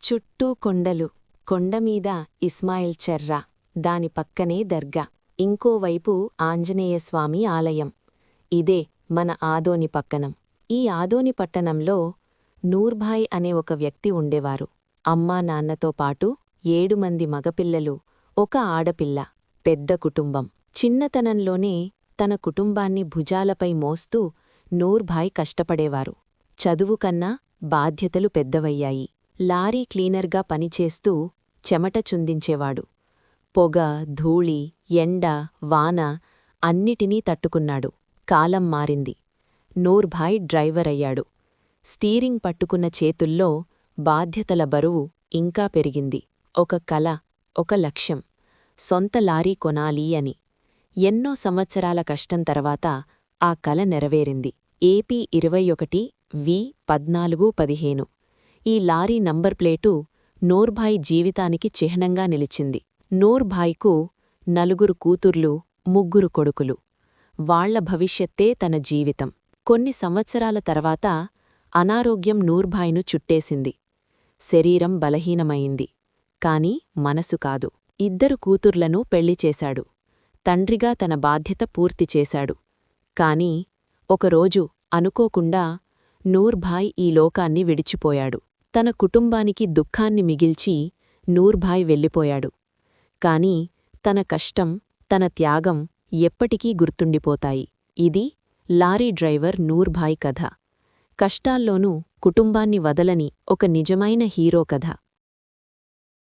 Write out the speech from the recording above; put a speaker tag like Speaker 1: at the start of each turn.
Speaker 1: చుట్టూ కొండలు. కొండమీద ఇస్మాయిల్ చెర్రా. దాని పక్కనే దర్గా. ఇంకోవైపు ఆంజనేయస్వామి ఆలయం. ఇదే మన ఆదోని పక్కనం ఈ ఆదోని పట్టణంలో నూర్భాయ్ అనే ఒక వ్యక్తి ఉండేవారు. అమ్మా నాన్నతో పాటు ఏడు మంది మగపిల్లలు ఒక ఆడపిల్ల పెద్ద కుటుంబం. చిన్నతనంలోనే తన కుటుంబాన్ని భుజాలపై మోస్తూ నూర్భాయ్ కష్టపడేవారు. చదువు కన్నా బాధ్యతలు పెద్దవయ్యాయి. లారీ క్లీనర్గా పనిచేస్తూ చెమట చుందించేవాడు. పొగ ధూళి ఎండ వాన అన్నిటినీ తట్టుకున్నాడు. కాలం మారింది. నూర్భాయ్ డ్రైవర్ అయ్యాడు. స్టీరింగ్ పట్టుకున్న చేతుల్లో బాధ్యతల బరువు ఇంకా పెరిగింది. ఒక కల ఒక లక్ష్యం. సొంత లారీ కొనాలి అని. ఎన్నో సంవత్సరాల కష్టం తర్వాత ఆ కల నెరవేరింది. ఏపీ ఇరవై ఒకటి వి పద్నాలుగు పదిహేను. ఈ లారీ నంబర్ ప్లేటు నూర్భాయ్ జీవితానికి చిహ్నంగా నిలిచింది. నూర్భాయ్కు నలుగురు కూతుర్లు ముగ్గురు కొడుకులు. వాళ్ళ భవిష్యత్తే తన జీవితం. కొన్ని సంవత్సరాల తర్వాత అనారోగ్యం నూర్భాయ్ను చుట్టేసింది. శరీరం బలహీనమైంది. కాని మనసు కాదు. ఇద్దరు కూతుర్లను పెళ్ళిచేశాడు తండ్రిగా తన బాధ్యత పూర్తి చేశాడు. కాని ఒకరోజు అనుకోకుండా నూర్భాయ్ ఈ లోకాన్ని విడిచిపోయాడు. తన కుటుంబానికి దుఃఖాన్ని మిగిల్చి నూర్భాయ్ వెళ్ళిపోయాడు. కాని తన కష్టం తన త్యాగం ఎప్పటికీ గుర్తుండిపోతాయి. ఇది లారీ డ్రైవర్ నూర్భాయ్ కథ. కష్టాల్లోనూ కుటుంబాన్ని వదలని ఒక నిజమైన హీరో కథ.